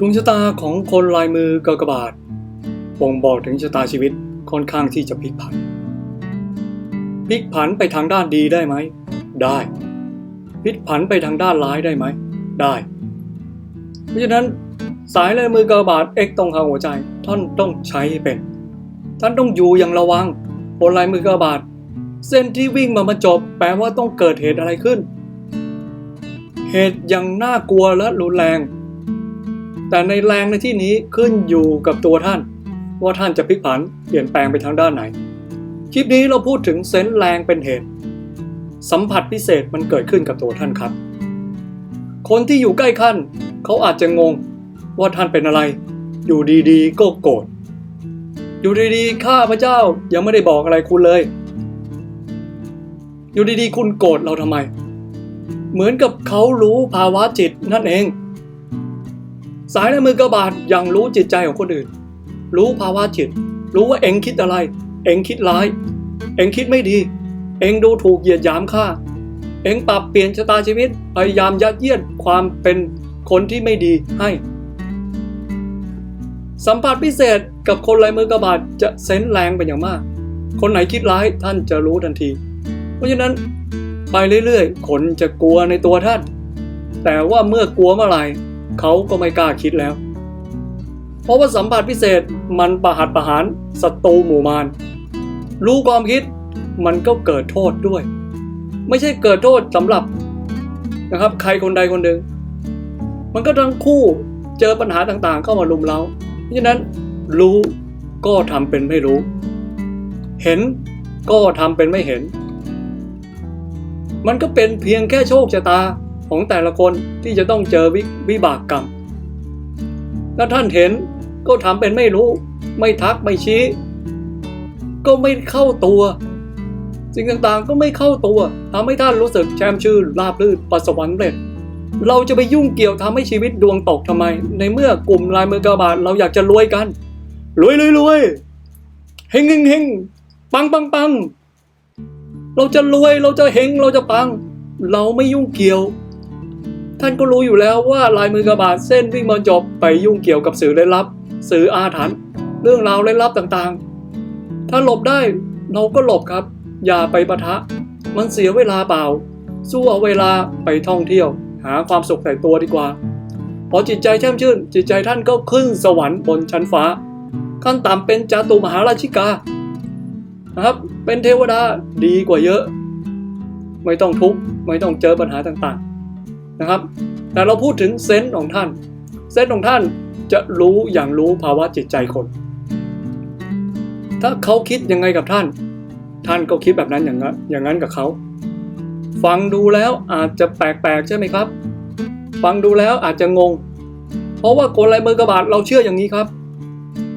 ดวงชะตาของคนลายมือกากบาทบ่งบอกถึงชะตาชีวิตค่อนข้างที่จะพลิกผันพลิกผันไปทางด้านดีได้ไหม ได้พลิกผันไปทางด้านร้ายได้ไหม ได้ เพราะฉะนั้นสายลายมือกากบาทเอกตรงข้าหัวใจ ท่านต้องใช้ให้เป็น ท่านต้องอยู่อย่างระวังบนลายมือกากบาท เส้นที่วิ่งมามาจบ แปลว่าต้องเกิดเหตุอะไรขึ้น เหตุอย่างน่ากลัวและรุนแรง แต่ในแรงในที่นี้ขึ้นอยู่กับตัวท่าน ว่าท่านจะพลิกผันเปลี่ยนแปลงไปทางด้านไหน คลิปนี้เราพูดถึงเซนส์แรงเป็นเหตุ สัมผัสพิเศษมันเกิดขึ้นกับตัวท่านครับ คนที่อยู่ใกล้ท่านเขาอาจจะงงว่าท่านเป็นอะไร อยู่ดีๆ ก็โกรธอยู่ดีๆ ข้าพระเจ้ายังไม่ได้บอกอะไรคุณเลย อยู่ดีๆ คุณโกรธเราทำไม เหมือนกับเขารู้ภาวะจิตนั่นเอง สายในมือกระบาดยังรู้จิตใจของคนอื่น รู้ภาวะจิต รู้ว่าเอ็งคิดอะไร เอ็งคิดร้าย เอ็งคิดไม่ดี เอ็งดูถูกเหยียดหยามข้าเอ็งปรับเปลี่ยนชะตาชีวิตพยายามยัดเยียดความเป็นคนที่ไม่ดีให้ สัมผัสพิเศษกับคนลายมือกระบาดจะเซนแรงเป็นอย่างมาก คนไหนคิดร้ายท่านจะรู้ทันที เพราะฉะนั้นไปเรื่อยๆคนจะกลัวในตัวท่าน แต่ว่าเมื่อกลัวเมื่อไหร่ เขาก็ไม่กล้าคิดแล้ว เพราะว่าสัมผัสพิเศษมันประหัตประหารศัตรูหมู่มารรู้ความคิดมันก็เกิดโทษด้วย ไม่ใช่เกิดโทษสำหรับนะครับ ใครคนใดคนหนึ่ง มันก็ทั้งคู่เจอปัญหาต่างๆ เข้ามาลุมเราเพราะฉะนั้นรู้ก็ทำเป็นไม่รู้ เห็นก็ทำเป็นไม่เห็น มันก็เป็นเพียงแค่โชคชะตา ของแต่ละคนที่จะต้องเจอวิวบากกรรม ถ้าท่านเห็นก็ทำเป็นไม่รู้ ไม่ทักไม่ชี้ ก็ไม่เข้าตัว สิ่งต่างๆก็ไม่เข้าตัวทำให้ท่านรู้สึกแช่มชื่นราบรื่นประสบความสำเร็จเราจะไปยุ่งเกี่ยวทำให้ชีวิตดวงตกทำไม ในเมื่อกลุ่มลายมือกระบาดเราอยากจะรวยกันรวยรวยรวยเฮงเฮงเฮงปังปังปังเราจะรวยเราจะเฮงเราจะปัง เราไม่ยุ่งเกี่ยว ท่านก็รู้อยู่แล้วว่าลายมือกระบาดเส้นวิ่งมาจบไปยุ่งเกี่ยวกับสื่อเล่นลับ สื่ออาถรรพ์เรื่องราวเล่นลับต่างๆ ถ้าหลบได้เราก็หลบครับ อย่าไปปะทะ มันเสียเวลาเปล่า สู้เอาเวลาไปท่องเที่ยว หาความสุขใส่ตัวดีกว่า พอจิตใจแช่มชื่น จิตใจท่านก็ขึ้นสวรรค์บนชั้นฟ้า ขั้นต่ำเป็นจาตุมหาราชิกานะครับ เป็นเทวดาดีกว่าเยอะ ไม่ต้องทุกข์ไม่ต้องเจอปัญหาต่างๆ นะครับ แต่เราพูดถึงเซนส์ของท่าน เซนส์ของท่านจะรู้อย่างรู้ภาวะจิตใจคน ถ้าเขาคิดยังไงกับท่าน ท่านก็คิดแบบนั้นอย่างนั้นอย่างนั้นกับเขา ฟังดูแล้วอาจจะแปลกๆใช่ไหมครับ ฟังดูแล้วอาจจะงง เพราะว่าคนลายมือกระบาดเราเชื่ออย่างนี้ครับ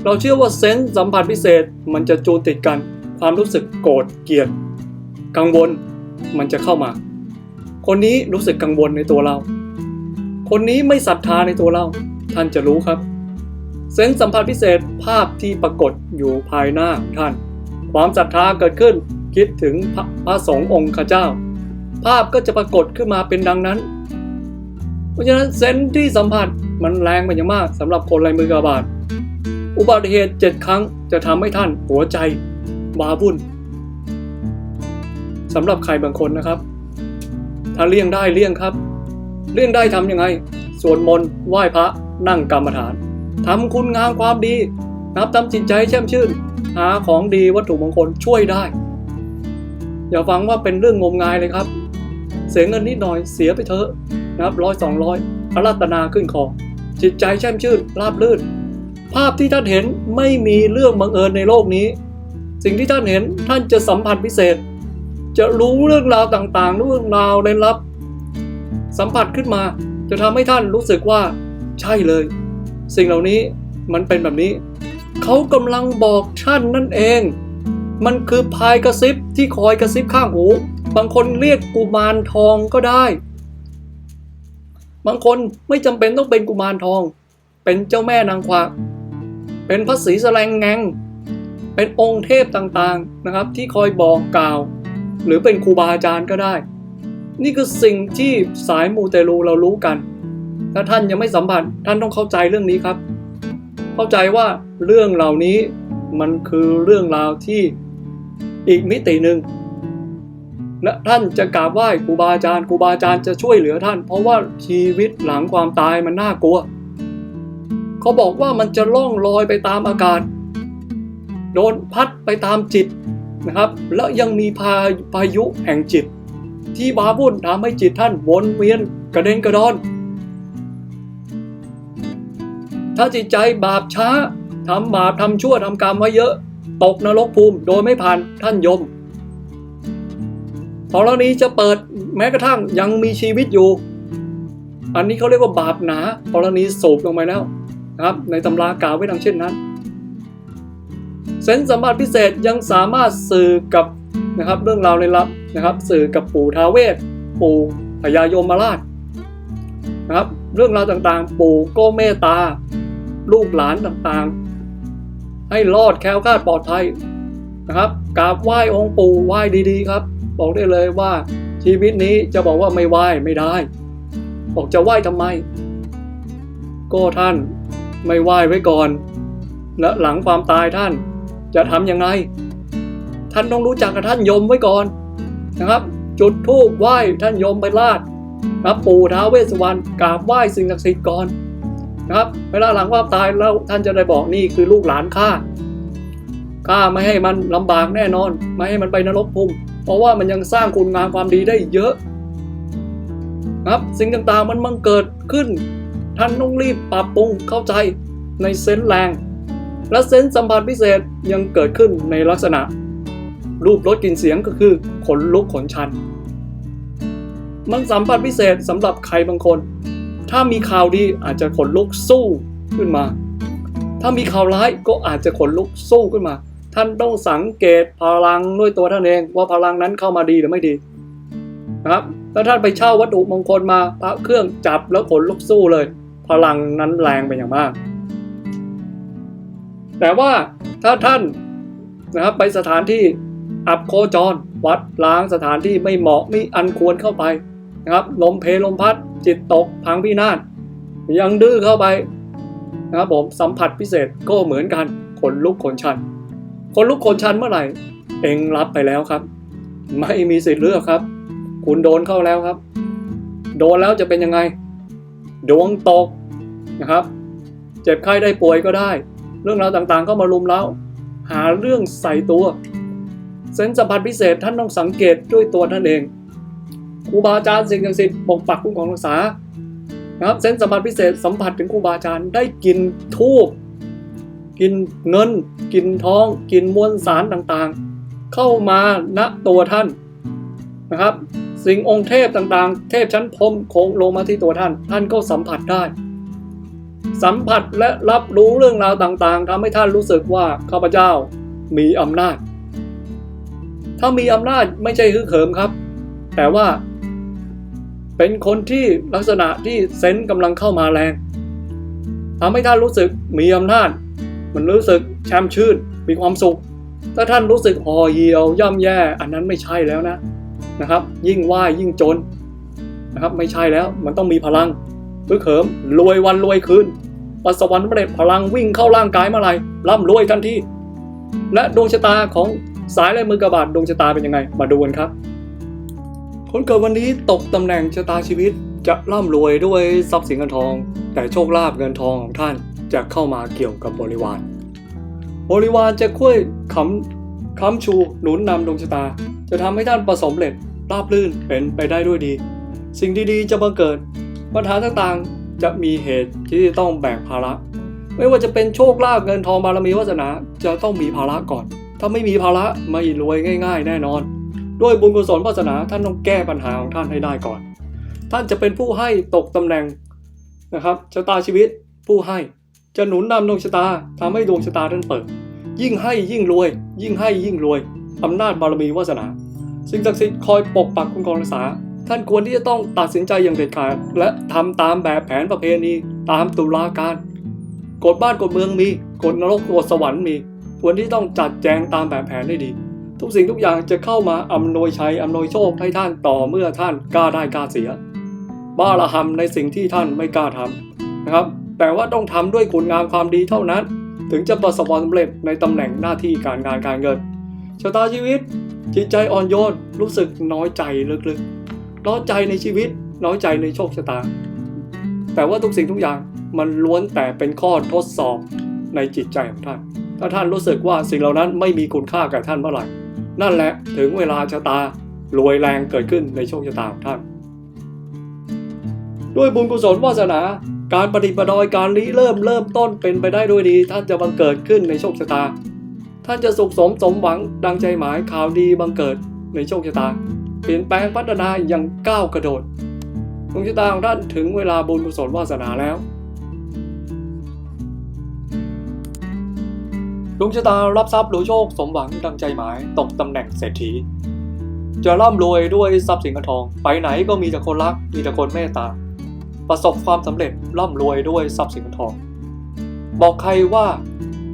เราเชื่อว่าเซนส์สัมผัสพิเศษมันจะจูติดกัน ความรู้สึกโกรธเกลียด กังวลมันจะเข้ามา คนนี้รู้สึกกังวลในตัวเรา คนนี้ไม่ศรัทธาในตัวเรา ท่านจะรู้ครับเซนส์สัมผัสพิเศษภาพที่ปรากฏอยู่ภายหน้าท่าน ความศรัทธาเกิดขึ้นคิดถึงพระพระสงฆ์องค์ข้าเจ้า ภาพก็จะปรากฏขึ้นมาเป็นดังนั้น เพราะฉะนั้นเซนส์ที่สัมผัสมันแรงเป็นอย่างมากสำหรับคนลายมือกระบาดอุบัติเหตุเจ็ดครั้งจะทำให้ท่านหัวใจวาวุ่นสำหรับใครบางคนนะครับ ถ้าเลี่ยงได้เลี่ยงครับ เลี่ยงได้ทำยังไง สวดมนต์ไหว้พระนั่งกรรมฐานทำคุณงามความดี นับทำจิตใจแช่มชื่น หาของดีวัตถุมงคลช่วยได้ อย่าฟังว่าเป็นเรื่องงมงายเลยครับ เสียเงินนิดหน่อยเสียไปเถอะนะครับร้อยสองร้อยอรัตนาขึ้นคอจิตใจแช่มชื่นราบรื่น ภาพที่ท่านเห็นไม่มีเรื่องบังเอิญในโลกนี้ สิ่งที่ท่านเห็นท่านจะสัมผัสพิเศษ จะรู้เรื่องราวต่างๆ เรื่องราวเร้นลับ สัมผัสขึ้นมา จะทำให้ท่านรู้สึกว่า ใช่เลย สิ่งเหล่านี้มันเป็นแบบนี้ เขากำลังบอกท่านนั่นเอง มันคือพายกระซิบที่คอยกระซิบข้างหู บางคนเรียกกุมารทองก็ได้ บางคนไม่จำเป็นต้องเป็นกุมารทอง เป็นเจ้าแม่นางกวักเป็นพระศรีแสลงแงงเป็นองค์เทพต่างๆนะครับ ที่คอยบอกกล่าว หรือเป็นครูบาอาจารย์ก็ได้ นี่คือสิ่งที่สายมูเตลูเรารู้กัน ถ้าท่านยังไม่สัมผัสท่านต้องเข้าใจเรื่องนี้ครับ เข้าใจว่าเรื่องเหล่านี้มันคือเรื่องราวที่อีกมิติหนึ่งและท่านจะกราบไหว้ครูบาอาจารย์ครูบาอาจารย์จะช่วยเหลือท่าน เพราะว่าชีวิตหลังความตายมันน่ากลัว เขาบอกว่ามันจะล่องลอยไปตามอากาศ โดนพัดไปตามจิต นะครับ แล้วยังมีพาพายุแห่งจิต ที่บาวุ่นทำให้จิตท่านวนเวียนกระเด็นกระดอน ถ้าจิตใจบาปช้าทำบาปทำชั่วทำกรรมไว้เยอะ ตกนรกภูมิโดยไม่ผ่านท่านยมพอแล้วนี้จะเปิดแม้กระทั่งยังมีชีวิตอยู่ อันนี้เขาเรียกว่าบาปหนาพอแล้วนี้สูบลงไปแล้วนะครับ ในตำรากล่าวไว้ดังเช่นนั้น เซนส์สัมผัสพิเศษยังสามารถสื่อกับนะครับเรื่องราวเลยลับนะครับ สื่อกับปู่ท้าเวสปู่พญายมราชนะครับ เรื่องราวต่างๆ ปู่ก็เมตตา ลูกหลานต่างๆ ให้รอดแคล้วคลาดปลอดภัยนะครับกราบไหว้องค์ปู่ไหว้ดีๆ ครับ บอกได้เลยว่าชีวิตนี้จะบอกว่าไม่ไหว้ไม่ได้ บอกจะไหว้ทำไม ก็ท่านไม่ไหว้ไว้ก่อน และหลังความตายท่าน จะทำยังไง ท่านต้องรู้จักกับท่านยมไว้ก่อนนะครับ จุดธูปไหว้ท่านยมไปลาดนะครับปู่ท้าวเวสวรรณกราบไหว้สิ่งศักดิ์สิทธิ์ก่อนนะครับ เวลาหลังควาตายแล้วท่านจะได้บอกนี่คือลูกหลานข้าข้าไม่ให้มันลำบากแน่นอน ไม่ให้มันไปนรกภูมิเพราะว่ามันยังสร้างคุณงามความดีได้เยอะนะครับสิ่งต่างๆมันมังเกิดขึ้น ท่านต้องรีบปรับปรุงเข้าใจในเซนส์แรง และเซนส์สัมผัสพิเศษยังเกิดขึ้นในลักษณะ รูปรสกลิ่นเสียงก็คือขนลุกขนชัน มันสัมผัสพิเศษสำหรับใครบางคน ถ้ามีข่าวดีอาจจะขนลุกสู้ขึ้นมา ถ้ามีข่าวร้ายก็อาจจะขนลุกสู้ขึ้นมา ท่านต้องสังเกตพลังด้วยตัวท่านเองว่าพลังนั้นเข้ามาดีหรือไม่ดีนะครับถ้าท่านไปเช่าวัตถุมงคลมาพระเครื่องจับแล้วขนลุกสู้เลย พลังนั้นแรงเป็นอย่างมาก แต่ว่าถ้าท่านนะครับไปสถานที่อับโคจร วัดล้างสถานที่ไม่เหมาะไม่อันควรเข้าไปนะครับลมเพลลมพัดจิตตกพังพินาศยังดื้อเข้าไปนะครับผมสัมผัสพิเศษก็เหมือนกันขนลุกขนชันขนลุกขนชันเมื่อไหร่ เองรับไปแล้วครับ ไม่มีสิทธิ์เลือกครับ คุณโดนเข้าแล้วครับ โดนแล้วจะเป็นยังไง ดวงตกนะครับ เจ็บไข้ได้ป่วยก็ได้ เรื่องราวต่างๆ ก็มารุมเร้าหาเรื่องใส่ตัวเซนส์สัมผัสพิเศษท่านต้องสังเกตด้วยตัวท่านเองครูบาอาจารย์สิ่งศักดิ์สิทธิ์ปกปักคุ้มครองรักษานะครับเซนส์สัมผัสพิเศษสัมผัสถึงครูบาอาจารย์ได้กินทูบกินเงิน กินทอง กินมวลสารต่างๆ เข้ามาณตัวท่านนะครับ สิ่งองค์เทพต่างๆ เทพชั้นพรมโคงลงมาที่ตัวท่าน ท่านก็สัมผัสได้ สัมผัสและรับรู้เรื่องราวต่างๆทำให้ท่านรู้สึกว่าข้าพเจ้ามีอำนาจ ถ้ามีอำนาจไม่ใช่ฮึกเหิมครับ แต่ว่า เป็นคนที่ลักษณะที่เซนส์กำลังเข้ามาแรงทำให้ท่านรู้สึกมีอำนาจ มันรู้สึกแช่มชื่นมีความสุข ถ้าท่านรู้สึกห่อเหี่ยวย่ำแย่ อันนั้นไม่ใช่แล้วนะนะครับ ยิ่งไหว้ยิ่งจนนะครับ ไม่ใช่แล้วมันต้องมีพลัง ฮึกเหิมรวยวันรวยคืนประสวรรค์เด็จพลังวิ่งเข้าร่างกายเมื่อไหร่ร่ำรวยทันทีและดวงชะตาของสายลายมือกระบาดดวงชะตาเป็นยังไง มาดูกันครับ คนเกิดวันนี้ตกตำแหน่งชะตาชีวิตจะร่ำรวยด้วยทรัพย์สินเงินทอง แต่โชคลาภเงินทองของท่านจะเข้ามาเกี่ยวกับบริวาร บริวารจะช่วยคำคำชูหนุนนำดวงชะตา จะทำให้ท่านประสบเร็จราบรื่นเป็นไปได้ด้วยดี สิ่งดีๆจะบังเกิด ปัญหาต่างๆ จะมีเหตุที่ต้องแบกภาระ ไม่ว่าจะเป็นโชคลาภเงินทองบารมีวาสนาจะต้องมีภาระก่อน ถ้าไม่มีภาระไม่รวยง่าย ๆ แน่นอน ด้วยบุญกุศลวาสนาท่านต้องแก้ปัญหาของท่านให้ได้ก่อน ท่านจะเป็นผู้ให้ตกตำแหน่งนะครับชะตาชีวิตผู้ให้จะหนุนนำดวงชะตาทำให้ดวงชะตาท่านเปิด ยิ่งให้ยิ่งรวย ยิ่งให้ยิ่งรวยอำนาจบารมีวาสนา สิ่งศักดิ์สิทธิ์คอยปกปักคุ้มครองรักษา ท่านควรที่จะต้องตัดสินใจอย่างเด็ดขาด และทำตามแบบแผนประเพณีตามตุลาการกฎบ้านกฎเมืองมีกฎนรกกฎสวรรค์มี ควรที่ต้องจัดแจงตามแบบแผนได้ดี ทุกสิ่งทุกอย่างจะเข้ามาอำนวยชัยอำนวยโชคให้ท่านต่อเมื่อท่านกล้าได้กล้าเสีย บ้าระหำในสิ่งที่ท่านไม่กล้าทำนะครับ แต่ว่าต้องทำด้วยคุณงามความดีเท่านั้น ถึงจะประสบความสำเร็จในตำแหน่งหน้าที่การงานการเงินชะตาชีวิตจิตใจอ่อนโยนรู้สึกน้อยใจลึกๆ น้อยใจในชีวิต น้อยใจในโชคชะตา แต่ว่าทุกสิ่งทุกอย่างมันล้วนแต่เป็นข้อทดสอบในจิตใจของท่าน ถ้าท่านรู้สึกว่าสิ่งเหล่านั้นไม่มีคุณค่ากับท่านเมื่อไหร่ นั่นแหละถึงเวลาชะตารวยแรงเกิดขึ้นในโชคชะตาของท่าน ด้วยบุญกุศลวาสนา การปฏิปดอยการริเริ่มเริ่มต้นเป็นไปได้ด้วยดี ท่านจะบังเกิดขึ้นในโชคชะตา ท่านจะสุขสมสมหวังดังใจหมายข่าวดีบังเกิดในโชคชะตา เปลี่ยนแปลงพัฒนาอย่างก้าวกระโดดดวงชะตาของท่านถึงเวลาบุญกุศลวาสนาแล้วดวงชะตารับทรัพย์หรือโชคสมหวังดังใจหมายตกตำแหน่งเศรษฐี จะร่ำรวยด้วยทรัพย์สินเงินทอง ไปไหนก็มีแต่คนรักมีแต่คนเมตตา ประสบความสำเร็จร่ำรวยด้วยทรัพย์สินเงินทอง บอกใครว่า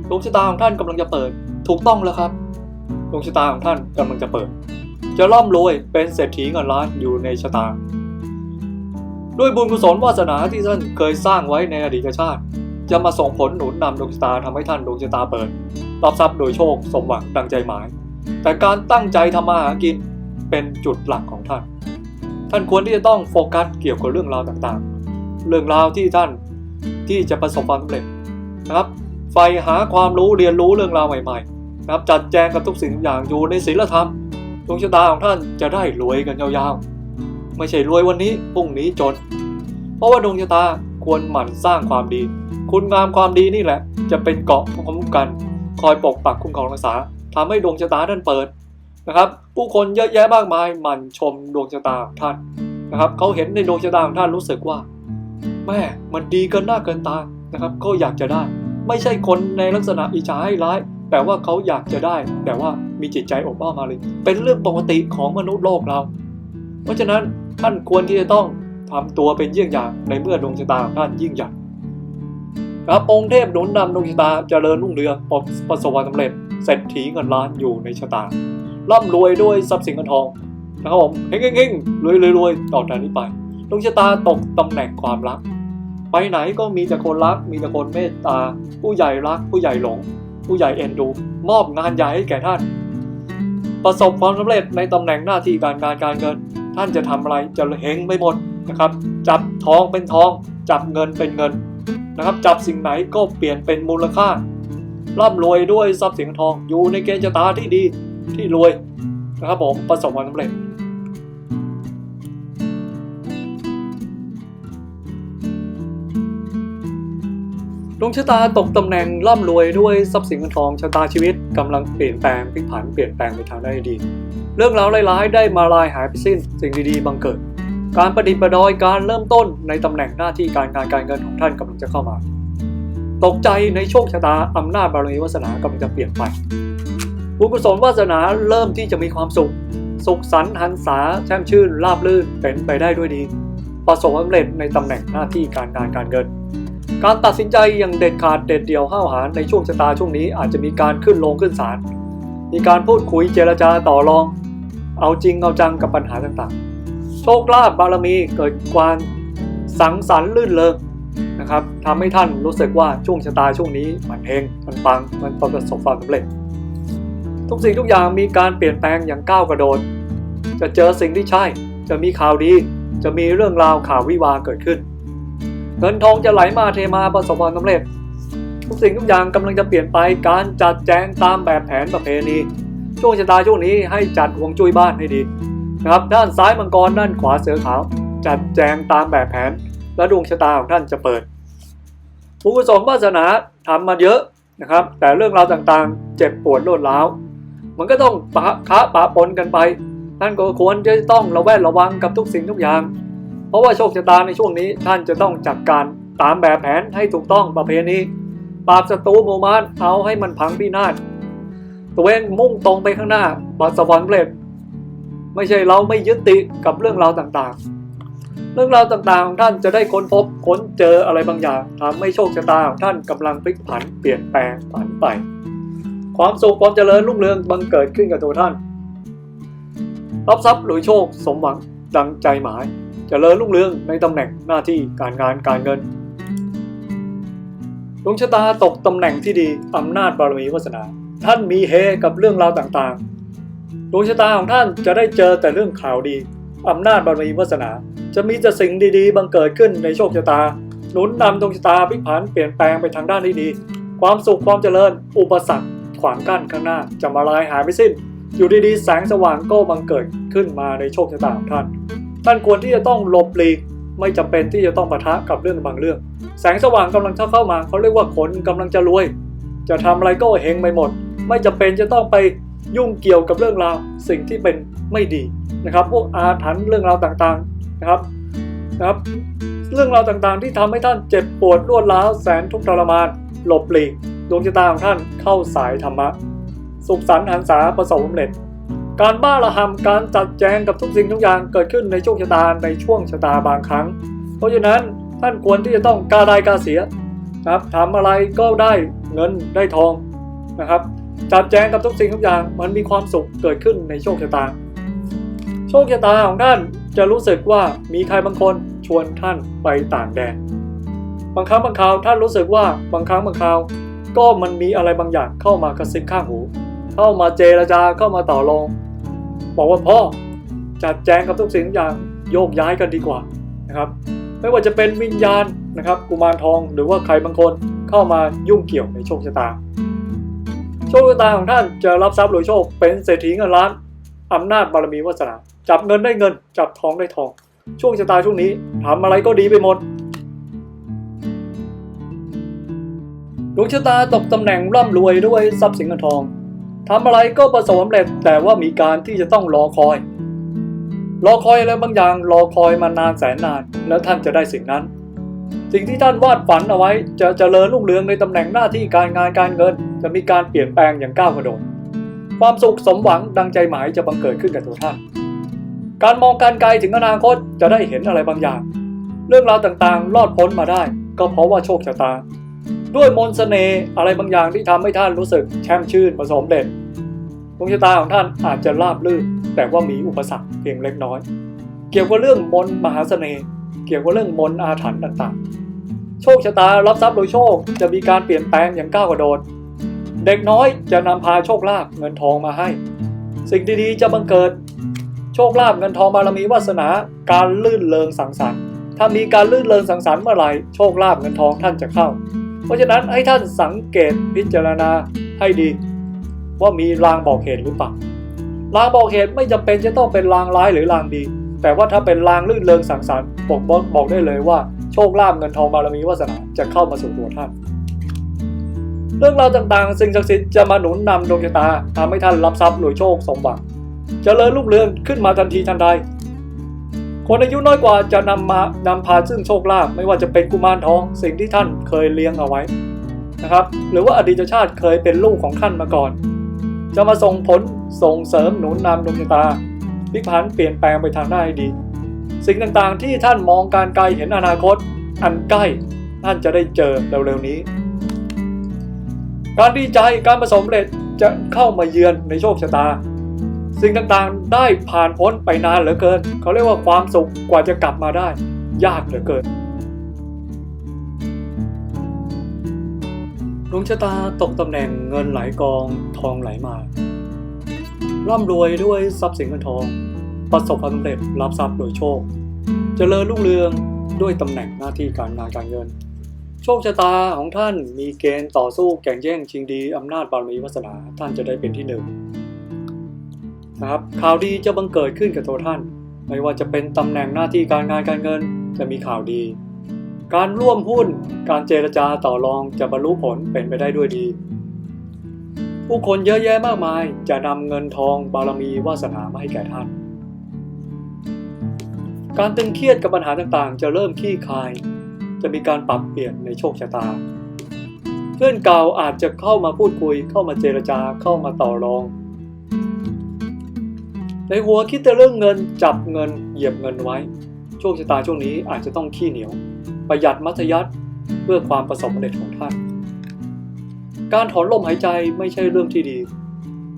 ดวงชะตาของท่านกำลังจะเปิด ถูกต้องแล้วครับดวงชะตาของท่านกำลังจะเปิด จะร่ำรวยเป็นเศรษฐีเงินล้านอยู่ในชะตา ด้วยบุญกุศลวาสนาที่ท่านเคยสร้างไว้ในอดีตชาติ จะมาส่งผลหนุนนำดวงชะตาทำให้ท่านดวงชะตาเปิดรับทรัพย์โดยโชคสมหวังดังใจหมาย แต่การตั้งใจทำมาหากินเป็นจุดหลักของท่าน ท่านควรที่จะต้องโฟกัสเกี่ยวกับเรื่องราวต่างๆ เรื่องราวที่ท่านที่จะประสบความสำเร็จนะครับใฝ่หาความรู้เรียนรู้เรื่องราวใหม่ๆนะครับจัดแจงกับทุกสิ่งทุกอย่างอยู่ในศีลธรรม ดวงชะตาของท่านจะได้รวยกันยาวๆ ไม่ใช่รวยวันนี้พรุ่งนี้จน เพราะว่าดวงชะตาควรหมั่นสร้างความดี คุณงามความดีนี่แหละ จะเป็นเกาะคุ้มกัน คอยปกปักคุ้มครองรักษาทำให้ดวงชะตาท่านเปิดนะครับ ผู้คนเยอะแยะมากมายหมั่นชมดวงชะตาของท่านนะครับเขาเห็นในดวงชะตาของท่านรู้สึกว่า แม่มันดีเกินหน้าเกินตานะครับ ก็อยากจะได้ ไม่ใช่คนในลักษณะอิจฉาให้ร้าย แต่ว่าเขาอยากจะได้ แต่ว่ามีจิตใจอบอ้อมมาเลย เป็นเรื่องปกติของมนุษย์โลกเรา เพราะฉะนั้นท่านควรที่จะต้องทำตัวเป็นเยี่ยงอย่างในเมื่อดวงชะตาท่านยิ่งใหญ่ครับองค์เทพหนุนนำดวงชะตาเจริญรุ่งเรืองประสบความสำเร็จเศรษฐีเงินล้านอยู่ในชะตาร่ำรวยด้วยทรัพย์สินเงินทองนะครับผมเฮงเฮงรวยรวยรวยต่อจากนี้ไปดวงชะตาตกตำแหน่งความรัก ไปไหนก็มีแต่คนรัก มีแต่คนเมตตา ผู้ใหญ่รักผู้ใหญ่หลง ผู้ใหญ่เอ็นดู มอบงานใหญ่ให้แก่ท่าน ประสบความสำเร็จในตำแหน่งหน้าที่การงานการเงิน ท่านจะทำอะไรจะเฮงไม่หมดนะครับ จับทองเป็นทอง จับเงินเป็นเงินนะครับ จับสิ่งไหนก็เปลี่ยนเป็นมูลค่าร่ำรวยด้วยทรัพย์สินทองอยู่ในเกณฑ์ชะตาที่ดีที่รวยนะครับผมประสบความสำเร็จ ดวงชะตาตกตำแหน่งร่ำรวยด้วยทรัพย์สินเงินทองชะตาชีวิตกำลังเปลี่ยนแปลงพลิกผันเปลี่ยนแปลงไปทางได้ดี เรื่องราวร้ายๆได้มาลายหายไปสิ้นสิ่งดีๆบังเกิด การประดิษฐ์ประดอยการเริ่มต้นในตำแหน่งหน้าที่การงานการเงินของท่านกำลังจะเข้ามา ตกใจในโชคชะตาอำนาจบารมีวาสนากำลังจะเปลี่ยนไปบุญกุศลวาสนาเริ่มที่จะมีความสุข สุขสันต์หันษาแช่มชื่นราบรื่นเป็นไปได้ด้วยดี ประสบความสำเร็จในตำแหน่งหน้าที่การงานการเงิน การตัดสินใจอย่างเด็ดขาดเด็ดเดี่ยวห้าวหาญในช่วงชะตาช่วงนี้อาจจะมีการขึ้นลงขึ้นศาล มีการพูดคุยเจรจาต่อรอง เอาจริงเอาจังกับปัญหาต่างๆ โชคลาภบารมีเกิดความสังสรรค์ลื่นเริงนะครับทำให้ท่านรู้สึกว่าช่วงชะตาช่วงนี้มันเฮงมันปังมันประสบความสำเร็จ ทุกสิ่งทุกอย่างมีการเปลี่ยนแปลงอย่างก้าวกระโดด จะเจอสิ่งที่ใช่ จะมีข่าวดี จะมีเรื่องราวข่าววิวาเกิดขึ้น เงินทองจะไหลมาเทมาประสบความสำเร็จ ทุกสิ่งทุกอย่างกำลังจะเปลี่ยนไปการจัดแจงตามแบบแผนประเพณีช่วงชะตาช่วงนี้ให้จัดห่วงจุ้ยบ้านให้ดีนะครับด้านซ้ายมังกรด้านขวาเสือขาว จัดแจงตามแบบแผน และดวงชะตาของท่านจะเปิดผู้กุศลวาสนาทำมาเยอะนะครับ แต่เรื่องราวต่างๆ เจ็บปวดรวดร้าวมันก็ต้องปะค้าปะปนกันไป ท่านก็ควรจะต้องระแวดระวังกับทุกสิ่งทุกอย่าง เพราะว่าโชคชะตาในช่วงนี้ท่านจะต้องจัดการตามแบบแผนให้ถูกต้องประเพณีปราบศัตรูหมู่มารเอาให้มันพังพินาศตัวเองมุ่งตรงไปข้างหน้าประสบความสำเร็จไม่ใช่เราไม่ยึดติดกับเรื่องราวต่างๆ เรื่องราวต่างๆของท่านจะได้ค้นพบค้นเจออะไรบางอย่างทำให้โชคชะตาของท่านกำลังพลิกผันเปลี่ยนแปลงผันไป ความสุขความเจริญรุ่งเรืองบังเกิดขึ้นกับตัวท่านรับทรัพย์หรือโชคสมหวังดังใจหมาย จเจริญรุ่งเรืองในตำแหน่งหน้าที่การงานการเงินดวงชะตาตกตำแหน่งที่ดีอำนาจบารมีวาสนา ท่านมีเฮกับเรื่องราวต่างๆดวงชะตาของท่านจะได้เจอแต่เรื่องข่าวดีอำนาจบารมีวาสนา จะมีแต่สิ่งดีๆ บังเกิดขึ้นในโชคชะตา หนุนนำดวงชะตาพลิกผันเปลี่ยนแปลงไปทางด้านที่ดี ความสุขความเจริญ อุปสรรคขวางกั้นข้างหน้าจะมาลายหายไม่สิ้น อยู่ดีๆ แสงสว่างก็บังเกิดขึ้นมาในโชคชะตาของท่าน ท่านควรที่จะต้องหลบหลีกไม่จำเป็นที่จะต้องปะทะกับเรื่องบางเรื่อง แสงสว่างกำลังเข้ามา เขาเรียกว่าคนกำลังจะรวย จะทำอะไรก็เฮงไปหมด ไม่จำเป็นจะต้องไปยุ่งเกี่ยวกับเรื่องราวสิ่งที่เป็นไม่ดีนะครับ พวกอาถรรพ์เรื่องราวต่างๆนะครับนะครับ เรื่องราวต่างๆ ที่ทำให้ท่านเจ็บปวดรวดร้าวแสนทุกข์ทรมาน หลบหลีกดวงชะตาของท่านเข้าสายธรรมะ สุขสันต์หันษาประสบสำเร็จ การบ้าระหำการจัดแจงกับทุกสิ่งทุกอย่างเกิดขึ้นในโชคชะตาในช่วงชะตาบางครั้ง เพราะฉะนั้นท่านควรที่จะต้องกล้าได้กล้าเสียนะครับทำอะไรก็ได้เงินได้ทองนะครับ จัดแจงกับทุกสิ่งทุกอย่างมันมีความสุขเกิดขึ้นในโชคชะตา โชคชะตาของท่านจะรู้สึกว่ามีใครบางคนชวนท่านไปต่างแดนบางครั้งบางคราวท่านรู้สึกว่าบางครั้งบางคราวก็มันมีอะไรบางอย่างเข้ามากระซิบข้างหู เข้ามาเจรจาเข้ามาต่อรอง บอกว่าพ่อจัดแจงกับทุกสิ่งอย่างโยกย้ายกันดีกว่านะครับไม่ว่าจะเป็นวิญญาณนะครับกุมารทองหรือว่าใครบางคนเข้ามายุ่งเกี่ยวในโชคชะตา โชคชะตาของท่านจะรับทรัพย์หรือโชคเป็นเศรษฐีเงินล้านอำนาจบารมีวาสนาจับเงินได้เงิน จับทองได้ทอง ช่วงชะตาช่วงนี้ทำอะไรก็ดีไปหมดดวงชะตาตกตำแหน่งร่ำรวยด้วยทรัพย์สินเงินทอง ทำอะไรก็ประสบความสำเร็จแต่ว่ามีการที่จะต้องรอคอย รอคอยอะไรบางอย่างรอคอยมานานแสนนาน แล้วท่านจะได้สิ่งนั้น สิ่งที่ท่านวาดฝันเอาไว้จะเจริญรุ่งเรืองในตำแหน่งหน้าที่การงานการเงิน จะมีการเปลี่ยนแปลงอย่างก้าวกระโดดความสุขสมหวังดังใจหมายจะบังเกิดขึ้นกับตัวท่าน การมองการไกลถึงอนาคตจะได้เห็นอะไรบางอย่าง เรื่องราวต่างๆ รอดพ้นมาได้ ก็เพราะว่าโชคชะตา ด้วยมนต์เสน่ห์อะไรบางอย่างที่ทำให้ท่านรู้สึกแช่มชื่นประสมเด็จดวงชะตาของท่านอาจจะราบรื่น แต่ว่ามีอุปสรรคเพียงเล็กน้อย เกี่ยวกับเรื่องมนมหาเสน่ห์เกี่ยวกับเรื่องมนอาถรรพ์ต่างๆ โชคชะตารับทรัพย์โดยโชคจะมีการเปลี่ยนแปลงอย่างก้าวกระโดด เด็กน้อยจะนำพาโชคลาภเงินทองมาให้ สิ่งดีๆจะบังเกิด โชคลาภเงินทองบารมีวาสนาการลื่นเลงสังสรรค์ถ้ามีการลื่นเลงสังสรรค์เมื่อไหร่โชคลาภเงินทองท่านจะเข้า เพราะฉะนั้นให้ท่านสังเกตพิจารณาให้ดี ว่ามีลางบอกเหตุหรือเปล่าลางบอกเหตุไม่จำเป็นจะต้องเป็นลางร้ายหรือลางดี แต่ว่าถ้าเป็นลางลื่นเลงสังสรรค์บอกบอกบอกได้เลยว่า โชคลาภเงินทองบารมีวาสนาจะเข้ามาสู่ตัวท่าน เรื่องราวต่างๆ สิ่งศักดิ์สิทธิ์จะมาหนุนนำดวงชะตาทำให้ท่านรับทรัพย์รวยโชคสมหวังเจริญรุ่งเรืองขึ้นมาทันทีทันใด คนอายุน้อยกว่าจะนำมานำพาซึ่งโชคลาภไม่ว่าจะเป็นกุมารทองสิ่งที่ท่านเคยเลี้ยงเอาไว้นะครับ หรือว่าอดีตชาติเคยเป็นลูกของท่านมาก่อน จะมาส่งผลส่งเสริมหนุนนำดวงชะตาพลิกผันเปลี่ยนแปลงไปทางได้าดี สิ่งต่างๆที่ท่านมองการไกลเห็นอนาคต อันใกล้ท่านจะได้เจอเร็วๆนี้ การดีใจการประสบความเร็จจะเข้ามาเยือนในโชคชะตา สิ่งต่างๆ ได้ผ่านพ้นไปนานเหลือเกิน เขาเรียกว่าความสุขกว่าจะกลับมาได้ ยากเหลือเกินดวงชะตาตกตำแหน่งเงินไหลกองทองไหลมา ร่ำรวยด้วยทรัพย์สินเงินทอง ประสบความสำเร็จรับทรัพย์โดยโชคจเจริญรุ่งเรืองด้วยตำแหน่งหน้าที่การงานการเงิน โชคชะตาของท่านมีเกณฑ์ต่อสู้แข่งแย่งชิงดีอำนาจบารมีวาสนาท่านจะได้เป็นที่หนึ่ง นะครับข่าวดีจะบังเกิดขึ้นกับตัวท่าน ไม่ว่าจะเป็นตำแหน่งหน้าที่การงานการเงินจะมีข่าวดี การร่วมหุ้นการเจรจาต่อรองจะบรรลุผลเป็นไปได้ด้วยดี ผู้คนเยอะแยะมากมายจะนำเงินทองบารมีวาสนามาให้แก่ท่าน การตึงเครียดกับปัญหาต่างๆ จะเริ่มคลี่คลาย จะมีการปรับเปลี่ยนในโชคชะตาเพื่อนเก่าอาจจะเข้ามาพูดคุยเข้ามาเจรจาเข้ามาต่อรอง ในหัวคิดแต่เรื่องเงินจับเงินเหยียบเงินไว้ โชคชะตาช่วงนี้อาจจะต้องขี้เหนียว ประหยัดมัธยัติเพื่อความประสบความสำเร็จของท่าน การถอนลมหายใจไม่ใช่เรื่องที่ดี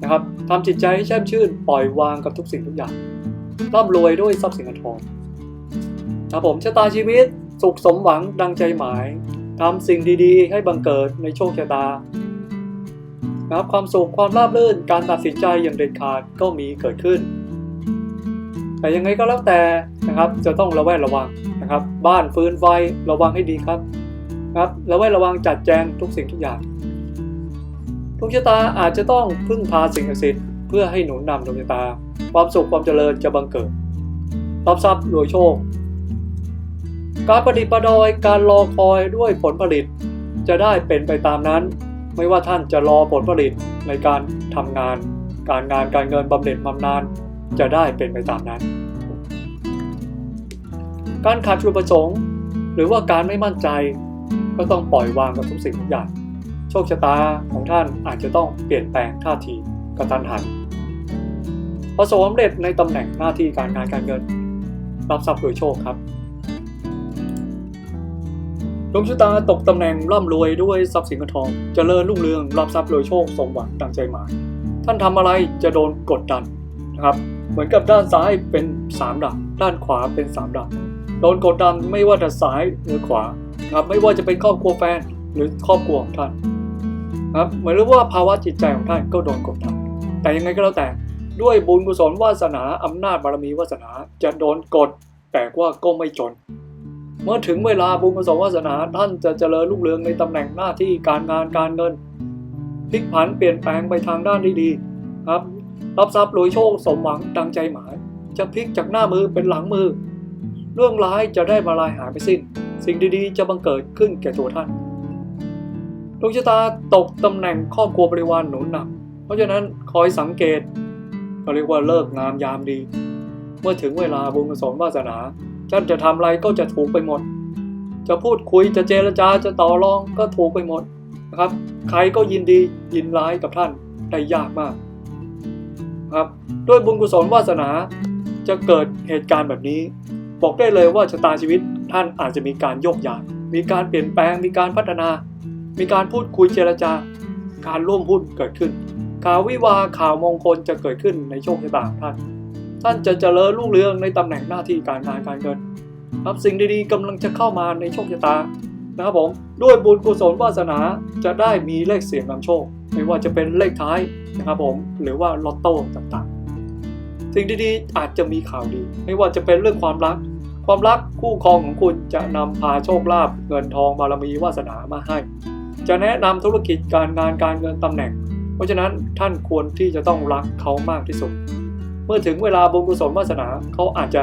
นะครับทำจิตใจให้แช่มชื่นปล่อยวางกับทุกสิ่งทุกอย่างร่ำรวยด้วยทรัพย์สินเงินทองครับผมชะตาชีวิตสุขสมหวังดังใจหมายทำสิ่งดีๆ ให้บังเกิดในโชคชะตา นะครับความสุขความราบรื่นการตัดสินใจอย่างเด็ดขาดก็มีเกิดขึ้น แต่ยังไงก็แล้วแต่นะครับจะต้องระแวดระวังนะครับ บ้านฟืนไฟระวังให้ดีครับครับระแวดระวังจัดแจงทุกสิ่งทุกอย่างดวงชะตาอาจจะต้องพึ่งพาสิ่งศักดิ์สิทธิ์เพื่อให้หนุนนำดวงชะตา ความสุขความเจริญจะบังเกิดรับทรัพย์รวยโชค การประดิษฐ์ประดอยการรอคอยด้วยผลผลิตจะได้เป็นไปตามนั้น ไม่ว่าท่านจะรอผลผลิตในการทำงาน การงานการเงินบำเหน็จบำนาญจะได้เป็นไปตามนั้น การขาดจุดประสงค์ หรือว่าการไม่มั่นใจ ก็ต้องปล่อยวางกับทุกสิ่งทุกอย่าง โชคชะตาของท่านอาจจะต้องเปลี่ยนแปลงท่าทีกระทันหันประสบความสำเร็จในตำแหน่งหน้าที่การงานการเงินรับทรัพย์โดยโชคครับ ดวงชะตาตกตำแหน่งร่ำรวยด้วยทรัพย์สินเงินทองเจริญรุ่งเรืองรับทรัพย์โดยโชคสมหวังดังใจหมาย ท่านทำอะไรจะโดนกดดันนะครับ เหมือนกับด้านซ้ายเป็นสามดับด้านขวาเป็นสามดับโดนกดดันไม่ว่าจะซ้ายหรือขวาครับไม่ว่าจะเป็นครอบครัวแฟนหรือครอบครัวของท่านครับเหมือนว่าภาวะจิตใจของท่านก็โดนกดดันแต่ยังไงก็แล้วแต่ด้วยบุญกุศลวาสนาอำนาจบารมีวาสนาจะโดนกดแต่ว่าก็ไม่จน เมื่อถึงเวลาบุญกุศลวาสนาท่านจะเจริญรุ่งเรืองในตำแหน่งหน้าที่การงานการเงินพลิกผันเปลี่ยนแปลงไปทางด้านที่ดีครับรับทรัพย์รวยโชคสมหวังดังใจหมาย จะพลิกจากหน้ามือเป็นหลังมือ เรื่องร้ายจะได้มาลายหายไปสิ้น สิ่งดีๆ จะบังเกิดขึ้นแก่ตัวท่านดวงชะตาตกตำแหน่งครอบครัวบริวารหนุนหนำเพราะฉะนั้นคอยสังเกตเขาเรียกว่าเลิกงามยามดี เมื่อถึงเวลาบุญกุศลวาสนา ท่านจะทำอะไรก็จะถูกไปหมด จะพูดคุยจะเจรจาจะต่อรองก็ถูกไปหมดนะครับ ใครก็ยินดียินร้ายกับท่านได้ยากมากครับด้วยบุญกุศลวาสนาจะเกิดเหตุการณ์แบบนี้ บอกได้เลยว่าชะตาชีวิตท่านอาจจะมีการโยกย้ายมีการเปลี่ยนแปลง มีการพัฒนา มีการพูดคุยเจรจา การร่วมหุ้นเกิดขึ้น ข่าววิวาข่าวมงคลจะเกิดขึ้นในโชคชะตาท่าน ท่านจะเจริญรุ่งเรืองในตำแหน่งหน้าที่การงานการเงินครับสิ่งดีๆกำลังจะเข้ามาในโชคชะตานะครับผมด้วยบุญกุศลวาสนาจะได้มีเลขเสียงนำโชค ไม่ว่าจะเป็นเลขท้ายนะครับผมหรือว่าลอตโต้ต่างๆ สิ่งดีๆอาจจะมีข่าวดี ไม่ว่าจะเป็นเรื่องความรัก ความรักคู่ครองของคุณจะนำพาโชคลาภเงินทองบารมีวาสนามาให้ จะแนะนำธุรกิจการงานการเงินตำแหน่ง เพราะฉะนั้นท่านควรที่จะต้องรักเขามากที่สุด มื่อถึงเวลาบุญกุศลวาสนาเขาอาจจะ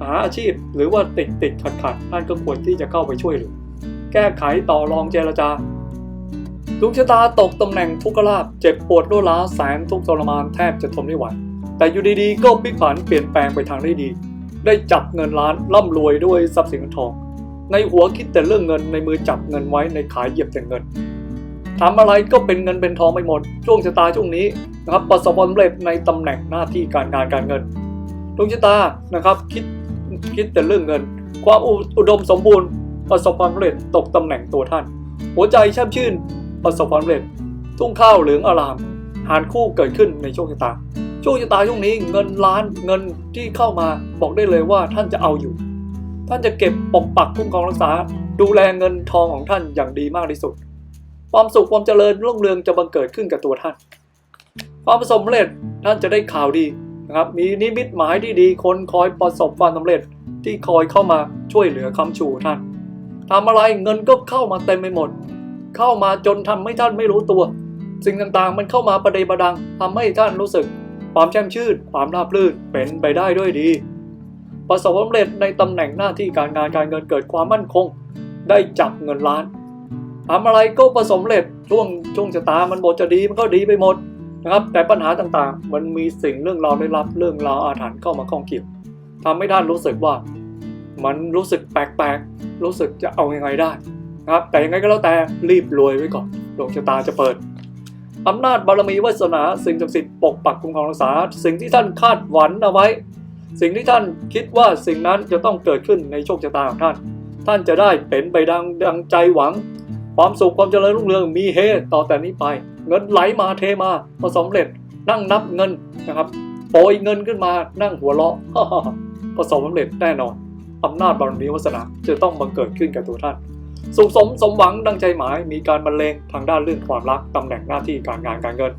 หาอาชีพ หรือว่าติดติดขัดขัดท่านก็ควรที่จะเข้าไปช่วยเหลือแก้ไขต่อรองเจรจาดวงชะตาตกตำแหน่งทุกขลาภเจ็บปวดรวดร้าแสนทุกทรมานแทบจะทนไม่ไหวแต่อยู่ดีๆ ก็พลิกผันเปลี่ยนแปลงไปทางได้ดี ได้จับเงินล้านร่ำรวยด้วยทรัพย์สินเงินทอง ในหัวคิดแต่เรื่องเงินในมือจับเงินไว้ในขายเหยียบแต่เงิน ทำอะไรก็เป็นเงินเป็นทองไปหมด ช่วงชะตาช่วงนี้นะครับประสบความสำเร็จในตำแหน่งหน้าที่การงานการเงินดวงชะตานะครับคิดคิดแต่เรื่องเงิน ความอุดมสมบูรณ์ประสบความสำเร็จตกตำแหน่งตัวท่าน หัวใจแช่มชื่น ประสบความสำเร็จ ทุ่งข้าวเหลืองอาราม หารคู่เกิดขึ้นในโชคชะตาโชคชะตาช่วงนี้เงินล้านเงินที่เข้ามาบอกได้เลยว่าท่านจะเอาอยู่ ท่านจะเก็บปกปักคุ้มครองรักษา ดูแลเงินทองของท่านอย่างดีมากที่สุด ความสุขความเจริญรุ่งเรืองจะบังเกิดขึ้นกับตัวท่าน ความประสบความสำเร็จท่านจะได้ข่าวดีนะครับ มีนิมิตหมายที่ดีคนคอยประสบความสำเร็จที่คอยเข้ามาช่วยเหลือคำชูท่านทำอะไรเงินก็เข้ามาเต็มไปหมด เข้ามาจนทำให้ท่านไม่รู้ตัว สิ่งต่างๆ มันเข้ามาประเดประดังทำให้ท่านรู้สึก ความแช่มชื่นความราบรื่นเป็นไปได้ด้วยดี ประสบความสำเร็จในตำแหน่งหน้าที่การงานการเงินเกิดความมั่นคง ได้จับเงินล้าน ทำอะไรก็ประสมเร็จช่วงช่วงชะตามันบทจะดีมันก็ดีไปหมดนะครับ แต่ปัญหาต่างๆ มันมีสิ่งเรื่องราวได้รับเรื่องราวอาถรรพ์เข้ามาข้องเกี่ยวทำให้ท่านรู้สึกว่า มันรู้สึกแปลกๆ รู้สึกจะเอายังไงได้นะครับ แต่ยังไงก็แล้วแต่รีบรวยไว้ก่อนดวงชะตาจะเปิดอำนาจบารมีวาสนาสิ่งศักดิ์สิทธิ์ปกปักคุ้มครองรักษา สิ่งที่ท่านคาดหวังเอาไว้ สิ่งที่ท่านคิดว่าสิ่งนั้นจะต้องเกิดขึ้นในโชคชะตาของท่าน ท่านจะได้เป็นไปดังดังใจหวัง ความสุขความเจริญรุ่งเรืองมีเฮต่อแต่นี้ไป เงินไหลมาเทมาพอสบความสำเร็จนั่งนับเงินนะครับโปรยเงินขึ้นมานั่งหัวเราะประสบสำเร็จแน่นอนอำนาจบารมีวาสนาจะต้องบังเกิดขึ้นกับตัวท่าน สุขสมสมหวังดังใจหมายมีการบรรเลงทางด้านเรื่องความรักตำแหน่งหน้าที่การงานการเงิน